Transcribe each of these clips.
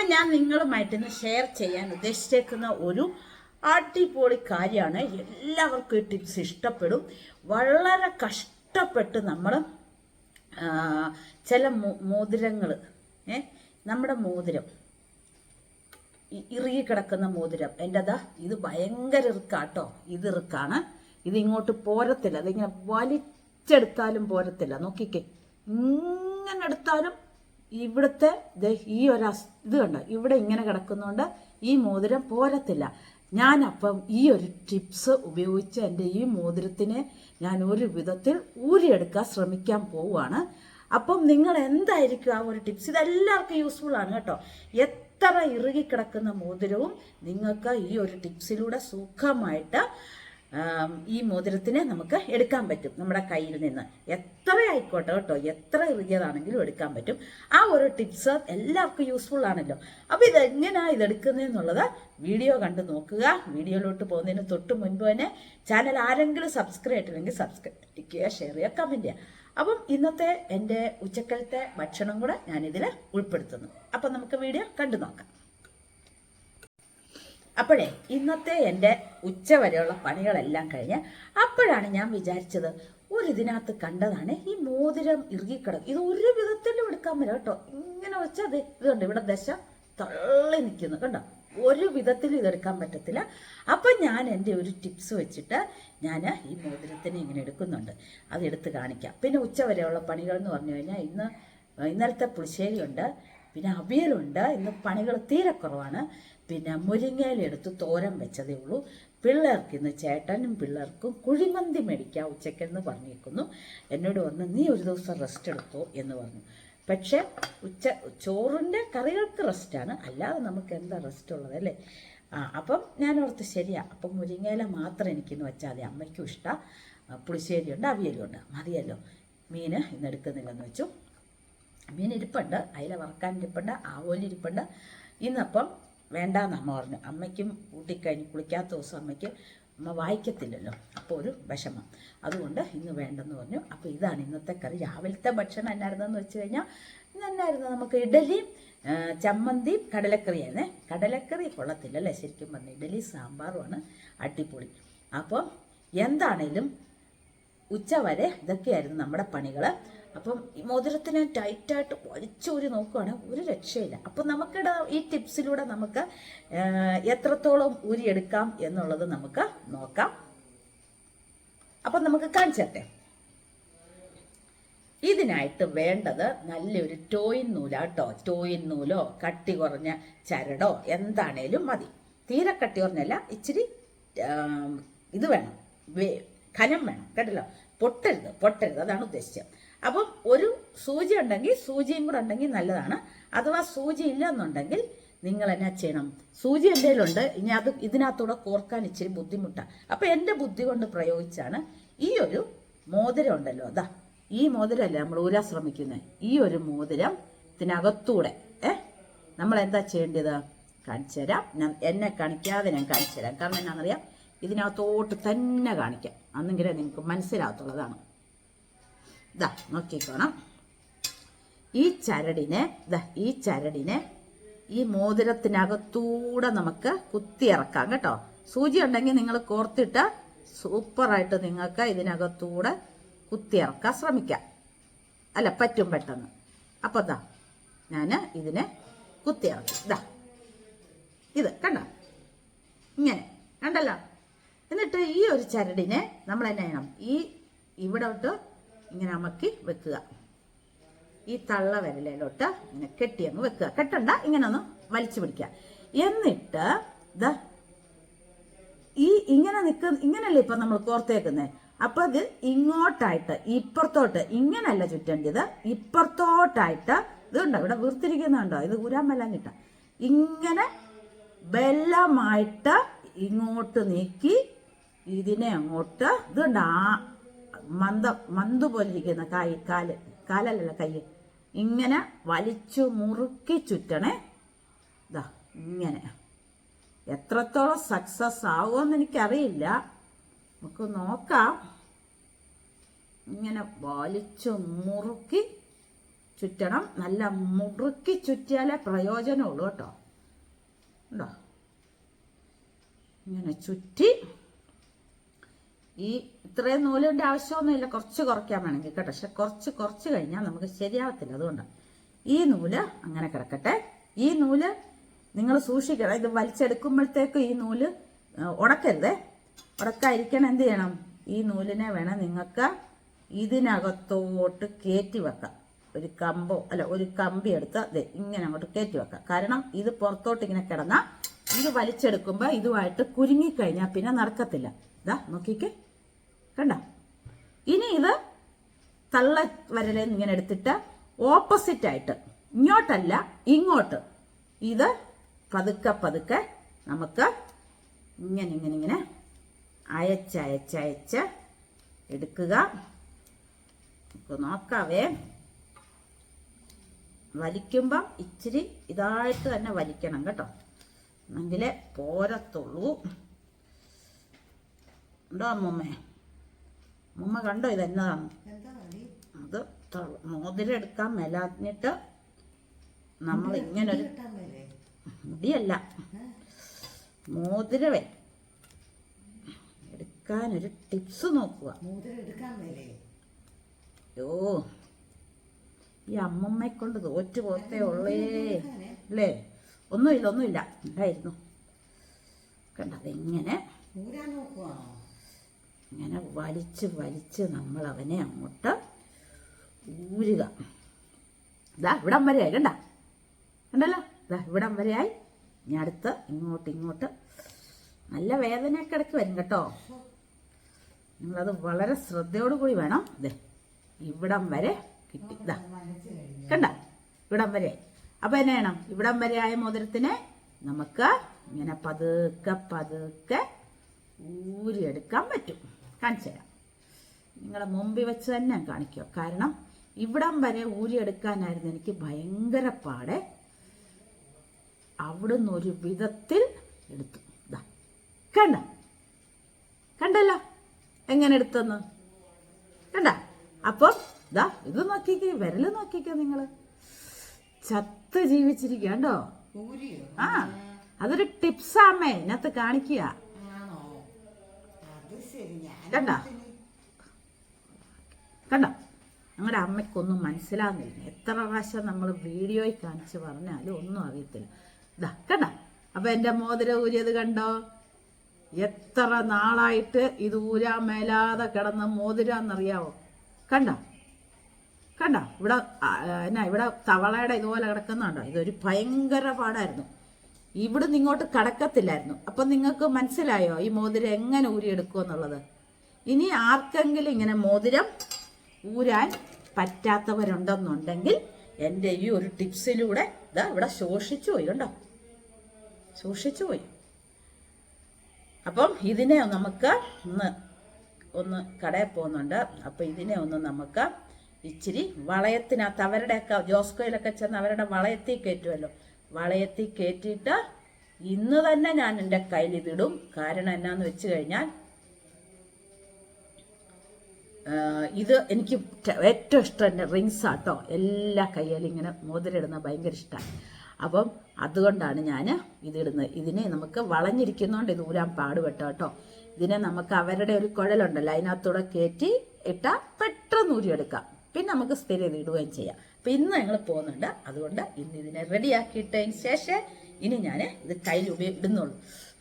അപ്പം ഞാൻ നിങ്ങളുമായിട്ട് ഇന്ന് ഷെയർ ചെയ്യാൻ ഉദ്ദേശിച്ചേക്കുന്ന ഒരു അടിപൊളി കാര്യമാണ്. എല്ലാവർക്കും ഈ ടിപ്സ് ഇഷ്ടപ്പെടും. വളരെ കഷ്ടപ്പെട്ട് നമ്മൾ ചില മോതിരങ്ങൾ നമ്മുടെ മോതിരം ഇറുകി കിടക്കുന്ന മോതിരം. എന്റെതാ ഇത് ഭയങ്കര ഇറുക്കാട്ടോ. ഇത് ഇറുക്കാണ്. ഇത് ഇങ്ങോട്ട് പോരത്തില്ല. അതിങ്ങനെ വലിച്ചെടുത്താലും പോരത്തില്ല. നോക്കിക്കേ. ഇങ്ങനെ എടുത്താലും ഇവിടുത്തെ ഈ ഒരു ഇത് കണ്ടോ? ഇവിടെ ഇങ്ങനെ കിടക്കുന്നതുകൊണ്ട് ഈ മോതിരം പോരത്തില്ല. അപ്പം ഈ ഒരു ടിപ്സ് ഉപയോഗിച്ച് എന്റെ ഈ മോതിരത്തിനെ ഞാൻ ഒരു വിധത്തിൽ ഊരിയെടുക്കാൻ ശ്രമിക്കാൻ പോവുകയാണ്. അപ്പം നിങ്ങൾ എന്തായിരിക്കും ആ ഒരു ടിപ്സ്? ഇതെല്ലാവർക്കും യൂസ്ഫുൾ ആണ് കേട്ടോ. എത്ര ഇറുകിക്കിടക്കുന്ന മോതിരവും നിങ്ങൾക്ക് ഈ ഒരു ടിപ്സിലൂടെ സുഖമായിട്ട് ഈ മോതിരത്തിനെ നമുക്ക് എടുക്കാൻ പറ്റും. നമ്മുടെ കയ്യിൽ നിന്ന്. എത്ര ആയിക്കോട്ടെ കേട്ടോ. എത്ര ഇറുകിയതാണെങ്കിലും എടുക്കാൻ പറ്റും. ആ ഒരു ടിപ്സ് എല്ലാവർക്കും യൂസ്ഫുൾ ആണല്ലോ. അപ്പോൾ ഇതെങ്ങനെയാണ് ഇതെടുക്കുന്നതെന്നുള്ളത് വീഡിയോ കണ്ട് നോക്കുക. വീഡിയോയിലോട്ട് പോകുന്നതിന് തൊട്ട് മുൻപ് തന്നെ ചാനൽ ആരെങ്കിലും സബ്സ്ക്രൈബ് ചെയ്തിട്ടില്ലെങ്കിൽ സബ്സ്ക്രൈബ് ചെയ്യുക ഷെയർ ചെയ്യുക കമന്റ് ചെയ്യുക. അപ്പം ഇന്നത്തെ എന്റെ ഉച്ചക്കലത്തെ ഭക്ഷണം കൂടെ ഞാനിതിൽ ഉൾപ്പെടുത്തുന്നു. അപ്പം നമുക്ക് വീഡിയോ കണ്ടു നോക്കാം. അപ്പോഴേ ഇന്നത്തെ എന്റെ ഉച്ച വരെയുള്ള പണികളെല്ലാം കഴിഞ്ഞ് അപ്പോഴാണ് ഞാൻ വിചാരിച്ചത് ഒരു ഇതിനകത്ത് കണ്ടതാണ് ഈ മോതിരം ഇറുകിക്കിടക്കും. ഇത് ഒരു വിധത്തിലും എടുക്കാൻ പറ്റില്ല കേട്ടോ. ഇങ്ങനെ വെച്ചാൽ അത് ഇതുണ്ട് ഇവിടെ ദശ തള്ളി നിൽക്കുന്നു. കണ്ടോ? ഒരു വിധത്തിലും ഇതെടുക്കാൻ പറ്റത്തില്ല. അപ്പം ഞാൻ എന്റെ ഒരു ടിപ്സ് വെച്ചിട്ട് ഞാൻ ഈ മോതിരത്തിനെ ഇങ്ങനെ എടുക്കുന്നുണ്ട്. അത് എടുത്ത് കാണിക്കാം. പിന്നെ ഉച്ച വരെയുള്ള പണികൾ എന്ന് പറഞ്ഞു കഴിഞ്ഞാൽ ഇന്ന് ഇന്നലത്തെ പുളിശ്ശേരിയുണ്ട്. പിന്നെ അവിയലുണ്ട്. ഇന്ന് പണികൾ തീരെ കുറവാണ്. പിന്നെ മുരിങ്ങയിലെടുത്ത് തോരൻ വെച്ചതേ ഉള്ളൂ. പിള്ളേർക്ക് ഇന്ന് ചേട്ടനും പിള്ളേർക്കും കുഴിമന്തി മേടിക്കാം ഉച്ചയ്ക്കെന്ന് പറഞ്ഞേക്കുന്നു എന്നോട് വന്ന് നീ ഒരു ദിവസം റെസ്റ്റ് എടുത്തോ? എന്ന് പറഞ്ഞു. പക്ഷേ ഉച്ച ചോറിന്റെ കറികൾക്ക് റെസ്റ്റാണ് അല്ലാതെ നമുക്ക് എന്താ റെസ്റ്റ് ഉള്ളത് അല്ലേ? ആ അപ്പം ഞാൻ ഓർത്ത് ശരിയാ. അപ്പം മുരിങ്ങയില മാത്രം എനിക്കിന്ന് വെച്ചാൽ മതി. അമ്മയ്ക്കും ഇഷ്ടം. പുളിശ്ശേരിയുണ്ട് അവിയലുണ്ട് മതിയല്ലോ. മീൻ ഇന്ന് എടുക്കുന്നില്ലെന്ന് വെച്ചു. മീൻ ഇരിപ്പുണ്ട് അയില വറക്കാൻ ഇരിപ്പുണ്ട് ആവോലി ഇരിപ്പുണ്ട് ഇന്നപ്പം വേണ്ടാന്ന് അമ്മ പറഞ്ഞു. അമ്മയ്ക്കും കൂട്ടിക്കഴിഞ്ഞ് കുളിക്കാത്ത ദിവസം അമ്മയ്ക്ക് അമ്മ വായിക്കത്തില്ലല്ലോ അപ്പോൾ ഒരു വിഷമം. അതുകൊണ്ട് ഇന്ന് വേണ്ടെന്ന് പറഞ്ഞു. അപ്പോൾ ഇതാണ് ഇന്നത്തെ കറി. രാവിലത്തെ ഭക്ഷണം എന്നായിരുന്നെന്ന് വെച്ച് കഴിഞ്ഞാൽ ഇന്ന് എന്നായിരുന്നു? നമുക്ക് ഇഡലിയും ചമ്മന്തി കടലക്കറിയായിരുന്നേ. കടലക്കറി കൊള്ളത്തില്ല അല്ലേ ശരിക്കും പറഞ്ഞു ഇഡലി സാമ്പാറുമാണ് അടിപൊളി. അപ്പോൾ എന്താണേലും ഉച്ച വരെ ഇതൊക്കെയായിരുന്നു നമ്മുടെ പണികൾ അപ്പം മോതിരത്തിനെ ടൈറ്റായിട്ട് വലിച്ചൂരി നോക്കുകയാണെങ്കിൽ ഒരു രക്ഷയില്ല. അപ്പം നമുക്കിടെ ഈ ടിപ്സിലൂടെ നമുക്ക് എത്രത്തോളം ഊരിയെടുക്കാം എന്നുള്ളത് നമുക്ക് നോക്കാം. അപ്പം നമുക്ക് കാണിച്ചട്ടെ. ഇതിനായിട്ട് വേണ്ടത് നല്ലൊരു ടോയിൻ നൂലാട്ടോ ടോയിൻ നൂലോ കട്ടി കുറഞ്ഞ ചരടോ എന്താണേലും മതി. തീരെ കട്ടി കുറഞ്ഞല്ല ഇച്ചിരി ഇത് വേണം. ഖനം വേണം. കേട്ടല്ലോ? പൊട്ടരുത് പൊട്ടരുത്. അതാണ് ഉദ്ദേശിച്ചത്. അപ്പം ഒരു സൂചി ഉണ്ടെങ്കിൽ സൂചിയും കൂടെ ഉണ്ടെങ്കിൽ നല്ലതാണ്. അഥവാ സൂചി ഇല്ല എന്നുണ്ടെങ്കിൽ നിങ്ങൾ എന്നെ ചെയ്യണം? സൂചി എന്തെങ്കിലുണ്ട് ഇനി അത് ഇതിനകത്തൂടെ കോർക്കാൻ ഇച്ചിരി ബുദ്ധിമുട്ടാണ് അപ്പം എന്റെ ബുദ്ധി കൊണ്ട് പ്രയോഗിച്ചാണ് ഈ ഒരു മോതിരം ഉണ്ടല്ലോ അതാ. ഈ മോതിരമല്ലേ നമ്മൾ ഊരാ ശ്രമിക്കുന്നത് ഈ ഒരു മോതിരം ഇതിനകത്തൂടെ ഏ? നമ്മൾ എന്താ ചെയ്യേണ്ടത്? കാണിച്ചു തരാം. ഞാൻ എന്നെ കാണിക്കാതെ ഞാൻ കാണിച്ചു തരാം. കാരണം എന്നാണെന്നറിയാം? ഇതിനകത്തോട്ട് തന്നെ കാണിക്കാം. അന്നെങ്കിലേ നിങ്ങൾക്ക് മനസ്സിലാകത്തുള്ളതാണ്. ഇതാ നോക്കിക്കോണം. ഈ ചരടിനെ ദാ ഈ ചരടിനെ ഈ മോതിരത്തിനകത്തൂടെ നമുക്ക് കുത്തിയിറക്കാം കേട്ടോ. സൂചി ഉണ്ടെങ്കിൽ നിങ്ങൾ കോർത്തിട്ട് സൂപ്പറായിട്ട് നിങ്ങൾക്ക് ഇതിനകത്തൂടെ കുത്തിയിറക്കാൻ ശ്രമിക്കാം. അല്ല പറ്റും പെട്ടെന്ന്. അപ്പോൾ ദാ ഞാൻ ഇതിനെ കുത്തിയിറക്കി. ദാ ഇത് കണ്ടോ? ഇങ്ങനെ കണ്ടല്ലോ? എന്നിട്ട് ഈ ഒരു ചരടിനെ നമ്മൾ എന്നെ ചെയ്യണം? ഈ ഇവിടെ തൊട്ട് ഇങ്ങനെ അമക്കി വെക്കുക. ഈ തള്ള വിരലിലോട്ട് ഇങ്ങനെ കെട്ടി അങ്ങ് വെക്കുക. കെട്ടണ്ട ഇങ്ങനെ ഒന്ന് വലിച്ചു പിടിക്കുക. എന്നിട്ട് ഇത് ഈ ഇങ്ങനെ നിൽക്കുന്ന ഇങ്ങനല്ലേ ഇപ്പൊ നമ്മൾ കോർത്തേക്കുന്നത് അപ്പൊ ഇത് ഇങ്ങോട്ടായിട്ട് ഇപ്പുറത്തോട്ട് ഇങ്ങനല്ല ചുറ്റേണ്ടത് ഇപ്പുറത്തോട്ടായിട്ട് ഇത് ഉണ്ടോ ഇവിടെ വീർത്തിരിക്കുന്നുണ്ടോ ഇത് ഊരാൻ മേലാഞ്ഞിട്ട ഇങ്ങനെ ബെല്ലമായിട്ട് ഇങ്ങോട്ട് നീക്കി ഇതിനെ അങ്ങോട്ട് ഇത് കണ്ടോ? ആ മന്ദ മന്ത് പോലിരിക്കുന്ന കായ് കാൽ കാലല്ലല്ല കൈ. ഇങ്ങനെ വലിച്ചു മുറുക്കി ചുറ്റണേ. ഇതാ ഇങ്ങനെ. എത്രത്തോളം സക്സസ് ആവുമെന്ന് എനിക്കറിയില്ല. നമുക്ക് നോക്കാം. ഇങ്ങനെ വലിച്ചു മുറുക്കി ചുറ്റണം. നല്ല മുറുക്കി ചുറ്റിയാലേ പ്രയോജനമുള്ളൂ കേട്ടോ. ഉണ്ടോ? ഇങ്ങനെ ചുറ്റി ഈ ഇത്രയും നൂലിന്റെ ആവശ്യമൊന്നുമില്ല. കുറച്ച് കുറയ്ക്കാൻ വേണമെങ്കിൽ കേട്ടോ. പക്ഷെ കുറച്ച് കുറച്ച് കഴിഞ്ഞാൽ നമുക്ക് ശരിയാവത്തില്ല. അതുകൊണ്ട് ഈ നൂൽ അങ്ങനെ കിടക്കട്ടെ. ഈ നൂൽ നിങ്ങൾ സൂക്ഷിക്കണം. ഇത് വലിച്ചെടുക്കുമ്പോഴത്തേക്ക് ഈ നൂൽ ഉടക്കരുതേ. ഉടക്കാതിരിക്കണം എന്ത് ചെയ്യണം? ഈ നൂലിനെ വേണം നിങ്ങൾക്ക് ഇതിനകത്തോട്ട് കയറ്റി വെക്കാം. ഒരു കമ്പോ അല്ല ഒരു കമ്പി എടുത്ത് അതെ ഇങ്ങനെ അങ്ങോട്ട് കയറ്റി വെക്കാം. കാരണം ഇത് പുറത്തോട്ട് ഇങ്ങനെ കിടന്നാൽ ഇത് വലിച്ചെടുക്കുമ്പോൾ ഇതുമായിട്ട് കുരുങ്ങിക്കഴിഞ്ഞാൽ പിന്നെ നടക്കത്തില്ല. ഇതാ നോക്കിക്കേ. കണ്ട? ഇനി ഇത് തള്ള വരലേന്ന് ഇങ്ങനെ എടുത്തിട്ട് ഓപ്പോസിറ്റ് ആയിട്ട് ഇങ്ങോട്ടല്ല ഇങ്ങോട്ട്. ഇത് പതുക്കെ പതുക്കെ നമുക്ക് ഇങ്ങനെ ഇങ്ങനെ ഇങ്ങനെ അയച്ചയച്ചയച്ച് എടുക്കുക. നമുക്ക് നോക്കാവേ. വലിക്കുമ്പം ഇച്ചിരി ഇതായിട്ട് തന്നെ വലിക്കണം കേട്ടോ. എന്നെങ്കിലേ പോരത്തുള്ളൂ. ഉണ്ടോ അമ്മൂമ്മേ? അമ്മൂമ്മ കണ്ടോ ഇതെന്നതാണ്? അത് മോതിരെടുക്കാൻ മേലാഞ്ഞിട്ട് നമ്മൾ ഇങ്ങനെ ഒരു മുടിയല്ല? മോതിരവേ എടുക്കാനൊരു ടിപ്സ് നോക്കുക. അയ്യോ ഈ അമ്മമ്മയെ കൊണ്ട് തോറ്റു പോത്തേ ഉള്ളേ. അല്ലേ? ഒന്നുമില്ല ഒന്നുമില്ല. ഉണ്ടായിരുന്നു കണ്ടത് ഇങ്ങനെ ഊരാൻ നോക്കുവാണോ? ഇങ്ങനെ വലിച്ച് വലിച്ച് നമ്മൾ അവനെ അങ്ങോട്ട് ഊരുക. ഇതാ ഇവിടം വരെയായി കണ്ട? കണ്ടല്ലോ? ഇതാ ഇവിടം വരെയായി ഇനി അടുത്ത് ഇങ്ങോട്ട് ഇങ്ങോട്ട് നല്ല വേദനയൊക്കെ ഇടയ്ക്ക് വരും കേട്ടോ. നിങ്ങളത് വളരെ ശ്രദ്ധയോടുകൂടി വേണം. ഇതേ ഇവിടം വരെ കിട്ടി. ഇതാ കണ്ട? ഇവിടം വരെ അപ്പൊ എന്നെ വേണം ഇവിടം വരെ ആയ മോതിരത്തിനെ നമുക്ക് ഇങ്ങനെ പതുക്കെ പതുക്കെ ഊരിയെടുക്കാൻ പറ്റും. കാണിച്ചു തരാം നിങ്ങളുടെ മുമ്പിൽ വെച്ച് തന്നെ കാണിക്കുക കാരണം ഇവിടം വരെ ഊരിയെടുക്കാനായിരുന്നു എനിക്ക് ഭയങ്കര പാടെ. അവിടുന്ന് ഒരു വിധത്തിൽ എടുത്തു. കണ്ട? കണ്ടല്ലോ? എങ്ങനെ എടുത്തെന്ന്? കണ്ട? അപ്പം ദാ ഇത് നോക്കിക്കേ വിരൽ നോക്കിക്കോ നിങ്ങൾ ചത്ത് ജീവിച്ചിരിക്കണ്ടോ ആ അതൊരു ടിപ്സാമ്മേ ഇതിനകത്ത് കാണിക്കുക. കണ്ടോ? കണ്ടോ? ഞങ്ങളുടെ അമ്മയ്ക്കൊന്നും മനസ്സിലാകുന്നില്ല എത്ര പ്രാവശ്യം നമ്മൾ വീഡിയോയിൽ കാണിച്ച് പറഞ്ഞാലും ഒന്നും അറിയത്തില്ല. ഇതാ കണ്ട? അപ്പൊ എന്റെ മോതിര ഊരിയത് കണ്ടോ? എത്ര നാളായിട്ട് ഇത് ഊരാൻ മേലാതെ കിടന്ന മോതിരാന്നറിയാവോ? കണ്ടോ? കണ്ടോ? ഇവിടെ എന്നാ ഇവിടെ തവളയുടെ ഇതുപോലെ കിടക്കുന്നുണ്ടോ? ഇതൊരു ഭയങ്കര പാടായിരുന്നു. ഇവിടുന്ന് ഇങ്ങോട്ട് കടക്കത്തില്ലായിരുന്നു. അപ്പൊ നിങ്ങൾക്ക് മനസ്സിലായോ ഈ മോതിരം എങ്ങനെ ഊരിയെടുക്കുമെന്നുള്ളത് ഇനി ആർക്കെങ്കിലും ഇങ്ങനെ മോതിരം ഊരാൻ പറ്റാത്തവരുണ്ടെന്നുണ്ടെങ്കിൽ എന്റെ ഈ ഒരു ടിപ്സിലൂടെ ഇതാ ഇവിടെ ശോഷിച്ചു പോയി കണ്ടോ? ശോഷിച്ചു പോയി. അപ്പം ഇതിനെ നമുക്ക് ഒന്ന് ഒന്ന് കടയിൽ പോകുന്നുണ്ട്. അപ്പം ഇതിനെ ഒന്ന് നമുക്ക് ഇച്ചിരി വളയത്തിനകത്ത് അവരുടെയൊക്കെ ജോസ്കോയിലൊക്കെ ചെന്ന് അവരുടെ വളയത്തിൽ കയറ്റുമല്ലോ. വളയത്തിൽ കയറ്റിയിട്ട് ഇന്ന് തന്നെ ഞാൻ എന്റെ കയ്യിൽ ഇതിടും. കാരണം എന്നാന്ന് വെച്ച് കഴിഞ്ഞാൽ ഇത് എനിക്ക് ഏറ്റവും ഇഷ്ടം എന്റെ റിങ്സ് ആട്ടോ എല്ലാ കയ്യിലും ഇങ്ങനെ മോതിരിടുന്ന ഭയങ്കര ഇഷ്ടമാണ് അപ്പം അതുകൊണ്ടാണ് ഞാൻ ഇതിടുന്നത്. ഇതിനെ നമുക്ക് വളഞ്ഞിരിക്കുന്നതുകൊണ്ട് ഇത് ഊരാൻ പാടുപെട്ടോ കേട്ടോ ഇതിനെ നമുക്ക് അവരുടെ ഒരു കുഴലുണ്ടല്ലോ അതിനകത്തൂടെ കയറ്റി ഇട്ടാൽ പെട്ടെന്ന് ഊരിയെടുക്കാം. പിന്നെ നമുക്ക് സ്ഥിരം ഇത് ഇടുകയും ചെയ്യാം. അപ്പം ഇന്ന് ഞങ്ങൾ പോകുന്നുണ്ട്. അതുകൊണ്ട് ഇന്ന് ഇതിനെ റെഡിയാക്കിയിട്ടതിന് ശേഷം ഇനി ഞാൻ ഇത് കയ്യിൽ ഉപയോഗിക്കുന്നുള്ളൂ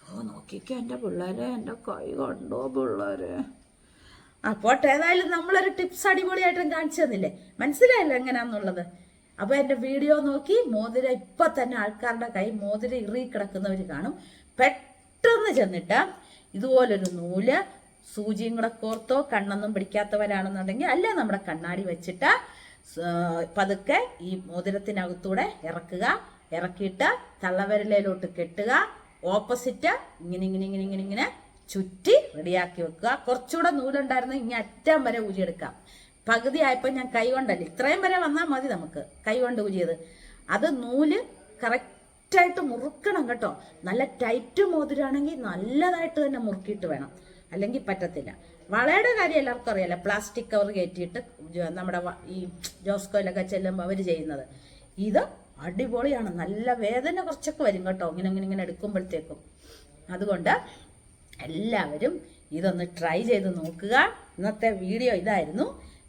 ഓ നോക്കിക്കോ എന്റെ പിള്ളേരെ എന്റെ കൈ കണ്ടോ പിള്ളേരെ? പോട്ടെ ഏതായാലും നമ്മളൊരു ടിപ്സ് അടിപൊളിയായിട്ടും കാണിച്ചു തന്നില്ലേ? മനസ്സിലായല്ലോ എങ്ങനെയാന്നുള്ളത് അപ്പൊ എന്റെ വീഡിയോ നോക്കി മോതിര ഇപ്പൊ തന്നെ ആൾക്കാരുടെ കൈ മോതിര ഇറി കിടക്കുന്നവർ കാണും. പെട്ടെന്ന് ചെന്നിട്ട് ഇതുപോലൊരു നൂൽ സൂചിയും കൂടെ കോർത്തോ കണ്ണൊന്നും പിടിക്കാത്തവരാണെന്നുണ്ടെങ്കിൽ അല്ല നമ്മുടെ കണ്ണാടി വെച്ചിട്ട് പതുക്കെ ഈ മോതിരത്തിനകത്തൂടെ ഇറക്കുക. ഇറക്കിയിട്ട് തള്ളവരലയിലോട്ട് കെട്ടുക. ഓപ്പോസിറ്റ് ഇങ്ങനെ ഇങ്ങനെ ഇങ്ങനെ ഇങ്ങനെ ഇങ്ങനെ ചുറ്റി റെഡിയാക്കി വെക്കുക. കുറച്ചുകൂടെ നൂലുണ്ടായിരുന്നു ഇനി അറ്റം വരെ ഊരിയെടുക്കാം. പകുതി ആയപ്പോൾ ഞാൻ കൈ കൊണ്ടല്ല. ഇത്രയും വരെ വന്നാൽ മതി നമുക്ക്. കൈ കൊണ്ട് ഊരിയത്. അത് നൂൽ കറക്റ്റായിട്ട് മുറുക്കണം കേട്ടോ. നല്ല ടൈറ്റ് മോതിരാണെങ്കിൽ നല്ലതായിട്ട് തന്നെ മുറുക്കിയിട്ട് വേണം. അല്ലെങ്കിൽ പറ്റത്തില്ല. വളയുടെ കാര്യം എല്ലാവർക്കും അറിയാലോ. പ്ലാസ്റ്റിക് കവർ കയറ്റിയിട്ട് നമ്മുടെ ഈ ജോസ്കോയിലൊക്കെ ചെല്ലുമ്പോൾ അവർ ചെയ്യുന്നത്. ഇത് അടിപൊളിയാണ്. നല്ല വേദന കുറച്ചൊക്കെ വരും കേട്ടോ. ഇങ്ങനെ ഇങ്ങനെ ഇങ്ങനെ എടുക്കുമ്പോഴത്തേക്കും. അതുകൊണ്ട് എല്ലാവരും ഇതൊന്ന് ട്രൈ ചെയ്ത് നോക്കുക. ഇന്നത്തെ വീഡിയോ ഇതായിരുന്നു.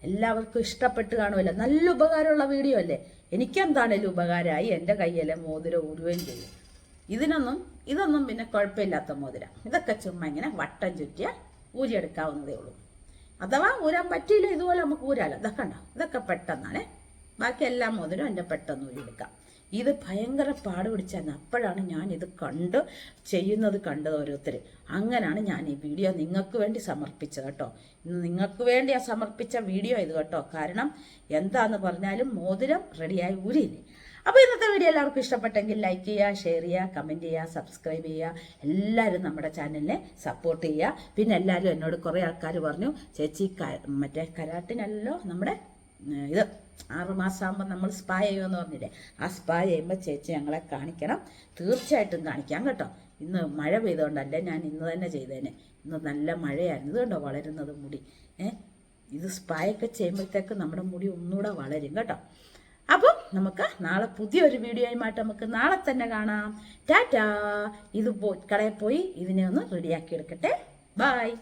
എല്ലാവർക്കും ഇഷ്ടപ്പെട്ട് കാണുമല്ലോ. നല്ല ഉപകാരമുള്ള വീഡിയോ അല്ലേ? എനിക്കെന്താണേലും ഉപകാരമായി? എന്റെ കയ്യിലെ മോതിരം ഊരുകയും ചെയ്യും. ഇതിനൊന്നും ഇതൊന്നും പിന്നെ കുഴപ്പമില്ലാത്ത മോതിരം. ഇതൊക്കെ ചുമ്മാ ഇങ്ങനെ വട്ടം ചുറ്റിയ ഊരിയെടുക്കാവുന്നതേ ഉള്ളൂ. അഥവാ ഊരാൻ പറ്റിയില്ല ഇതുപോലെ നമുക്ക് ഊരാലോ. ഇതൊക്കെ ഉണ്ടോ ഇതൊക്കെ പെട്ടെന്നാണ്. ബാക്കി എല്ലാ മോതിരം എന്റെ പെട്ടെന്ന് ഊരിയെടുക്കാം. ഇത് ഭയങ്കര പാട് പിടിച്ചായിരുന്നു അപ്പോഴാണ് ഞാൻ ഇത് കണ്ട് ചെയ്യുന്നത് കണ്ടത് ഓരോരുത്തർ അങ്ങനെയാണ് ഞാൻ ഈ വീഡിയോ നിങ്ങൾക്ക് വേണ്ടി സമർപ്പിച്ചത് കേട്ടോ. ഇന്ന് നിങ്ങൾക്ക് വേണ്ടി ആ സമർപ്പിച്ച വീഡിയോ ഇത് കേട്ടോ. കാരണം എന്താന്ന് പറഞ്ഞാലും മോതിരം റെഡിയായി ഊരിയില്ലേ. അപ്പോൾ ഇന്നത്തെ വീഡിയോ എല്ലാവർക്കും ഇഷ്ടപ്പെട്ടെങ്കിൽ ലൈക്ക് ചെയ്യുക ഷെയർ ചെയ്യുക കമന്റ് ചെയ്യുക സബ്സ്ക്രൈബ് ചെയ്യുക. എല്ലാവരും നമ്മുടെ ചാനലിനെ സപ്പോർട്ട് ചെയ്യുക. പിന്നെ എല്ലാവരും എന്നോട് കുറേ ആൾക്കാർ പറഞ്ഞു ചേച്ചി മറ്റേ കരാട്ടിനല്ലോ നമ്മുടെ ഇത് ആറ് മാസമാകുമ്പോൾ നമ്മൾ സ്പാ ചെയ്യുമെന്ന് പറഞ്ഞില്ലേ? ആ സ്പാ ചെയ്യുമ്പോൾ ചേച്ചി ഞങ്ങളെ കാണിക്കണം. തീർച്ചയായിട്ടും കാണിക്കാം കേട്ടോ. ഇന്ന് മഴ പെയ്തുകൊണ്ടല്ല ഞാൻ ഇന്ന് തന്നെ ചെയ്തേനെ. ഇന്ന് നല്ല മഴയായിരുന്നു. ഇതുകൊണ്ടോ വളരുന്നത് മുടി. ഏ ഇത് സ്പായൊക്കെ ചെയ്യുമ്പോഴത്തേക്ക് നമ്മുടെ മുടി ഒന്നുകൂടെ വളരും കേട്ടോ. അപ്പം നമുക്ക് നാളെ പുതിയൊരു വീഡിയോയുമായിട്ട് നമുക്ക് നാളെ തന്നെ കാണാം. ടാറ്റാ. ഇത് പോയി കടയിൽ പോയി ഇതിനെ ഒന്ന് റെഡിയാക്കി എടുക്കട്ടെ. ബായ്